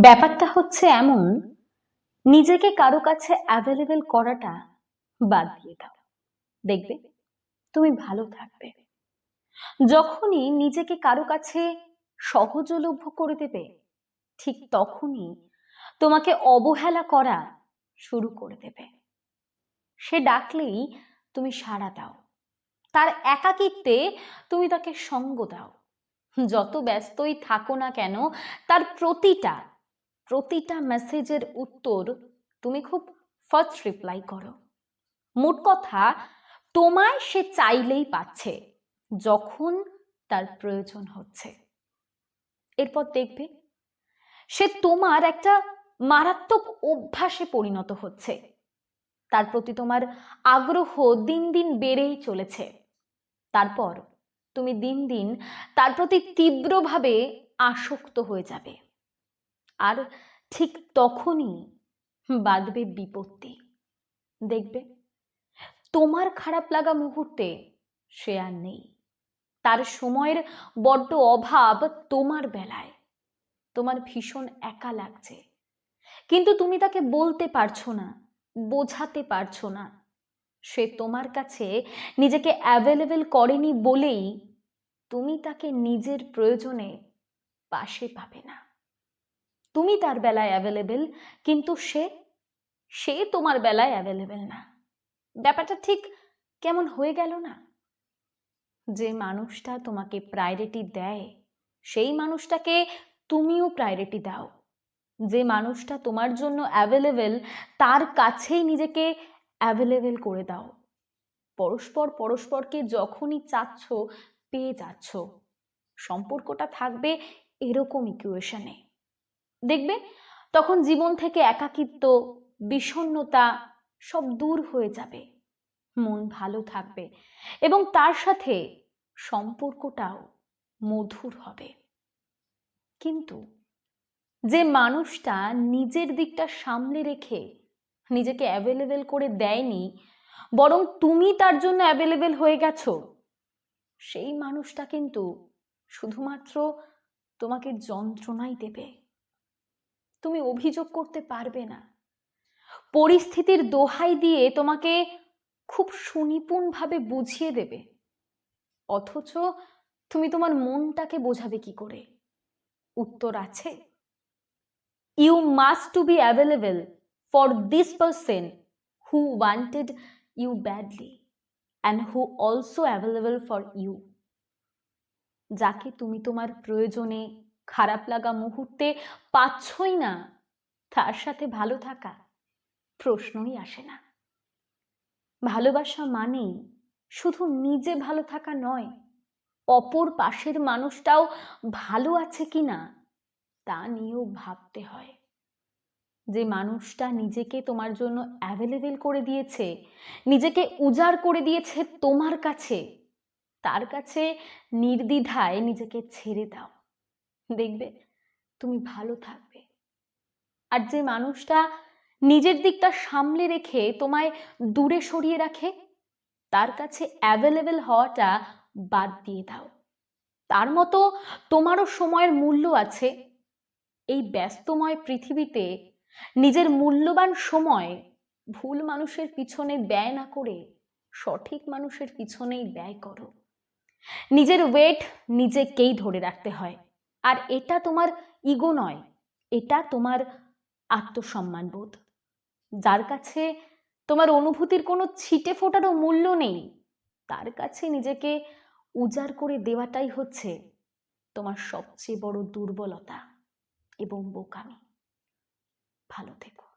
ব্যাপারটা হচ্ছে এমন, নিজেকে কারও কাছে অ্যাভেলেবেল করাটা বাদ দিয়ে দাও। দেখবে, তুমি ভালো থাকবে। যখনই নিজেকে কারও কাছে সহজলভ্য করে দেবে, ঠিক তখনই তোমাকে অবহেলা করা শুরু করে দেবে। সে ডাকলেই তুমি সাড়া দাও। তার একাকিত্বে তুমি তাকে সঙ্গ দাও। যত ব্যস্তই থাকো না কেন, তার প্রতিটা প্রতিটা মেসেজের উত্তর তুমি খুব ফার্স্ট রিপ্লাই করো। মোট কথা, তোমায় সে চাইলেই পাচ্ছে, যখন তার প্রয়োজন হচ্ছে। এরপর দেখবে, সে তোমার একটা মারাত্মক অভ্যাসে পরিণত হচ্ছে। তার প্রতি তোমার আগ্রহ দিন দিন বেড়েই চলেছে। তারপর তুমি দিন দিন তার প্রতি তীব্রভাবে আসক্ত হয়ে যাবে। আর ঠিক তখনই বাঁধবে বিপত্তি। দেখবে, তোমার খারাপ লাগা মুহূর্তে সে আর নেই। তার সময়ের বড্ড অভাব তোমার বেলায়। তোমার ভীষণ একা লাগছে। কিন্তু তুমি তাকে বলতে পারছ না, বোঝাতে পারছ না। সে তোমার কাছে নিজেকে অ্যাভেলেবেল করেনি বলেই তুমি তাকে নিজের প্রয়োজনে পাশে পাবে না। তুমি তার বেলায় অ্যাভেলেবেল কিন্তু সে সে তোমার বেলায় অ্যাভেলেবেল না। ব্যাপারটা ঠিক কেমন হয়ে গেল না? যে মানুষটা তোমাকে প্রায়োরিটি দেয়, সেই মানুষটাকে তুমিও প্রায়োরিটি দাও। যে মানুষটা তোমার জন্য অ্যাভেলেবেল তার কাছেই নিজেকে অ্যাভেলেবেল করে দাও। পরস্পর পরস্পরকে যখনই চাচ্ছ, পেয়ে যাচ্ছ। সম্পর্কটা থাকবে এরকম ইকুয়েশনে দেখবে তখন জীবন থেকে একাকিত্ব, বিষণ্ণতা সব দূর হয়ে যাবে। মন ভালো থাকবে এবং তার সাথে সম্পর্কটাও মধুর হবে। কিন্তু যে মানুষটা নিজের দিকটা সামলে রেখে নিজেকে অ্যাভেলেবেল করে দেয়নি, বরং তুমি তার জন্য অ্যাভেলেবেল হয়ে গেছো, সেই মানুষটা কিন্তু শুধুমাত্র তোমাকে যন্ত্রণাই দেবে। তুমি অভিযোগ করতে পারবে না। পরিস্থিতির দোহাই দিয়ে তোমাকে খুব সুনিপুণভাবে বুঝিয়ে দেবে। অথচ তুমি তোমার মনটাকে বোঝাবে কি করে? উত্তর আছে। You must to be available for this person who wanted you badly and who also available for you যাকে তুমি তোমার প্রয়োজনে খারাপ লাগা মুহূর্তে পাচ্ছই না। তার সাথে ভালো থাকা প্রশ্নই আসে না। ভালোবাসা মানেই শুধু নিজে ভালো থাকা নয়, অপর পাশের মানুষটাও ভালো আছে কি না তা নিয়েও ভাবতে হয়। যে মানুষটা নিজেকে তোমার জন্য অ্যাভেলেবেল করে দিয়েছে, নিজেকে উজাড় করে দিয়েছে তোমার কাছে, তার কাছে নির্দ্বিধায় নিজেকে ছেড়ে দাও। দেখবে তুমি ভালো থাকবে। আর যে মানুষটা নিজের দিকটা সামলে রেখে তোমায় দূরে সরিয়ে রাখে, তার কাছে অ্যাভেলেবেল হওয়াটা বাদ দিয়ে দাও। তার মতো তোমারও সময়ের মূল্য আছে। এই ব্যস্তময় পৃথিবীতে নিজের মূল্যবান সময় ভুল মানুষের পিছনে ব্যয় না করে সঠিক মানুষের পিছনেই ব্যয় করো। নিজের ওয়েট নিজেকেই ধরে রাখতে হয়। আর এটা তোমার ইগো নয়, এটা তোমার আত্মসম্মান বোধ যার কাছে তোমার অনুভূতির কোনো ছিটে ফোটারও মূল্য নেই, তার কাছে নিজেকে উজাড় করে দেওয়াটাই হচ্ছে তোমার সবচেয়ে বড় দুর্বলতা এবং বোকামি। ভালো থেকো।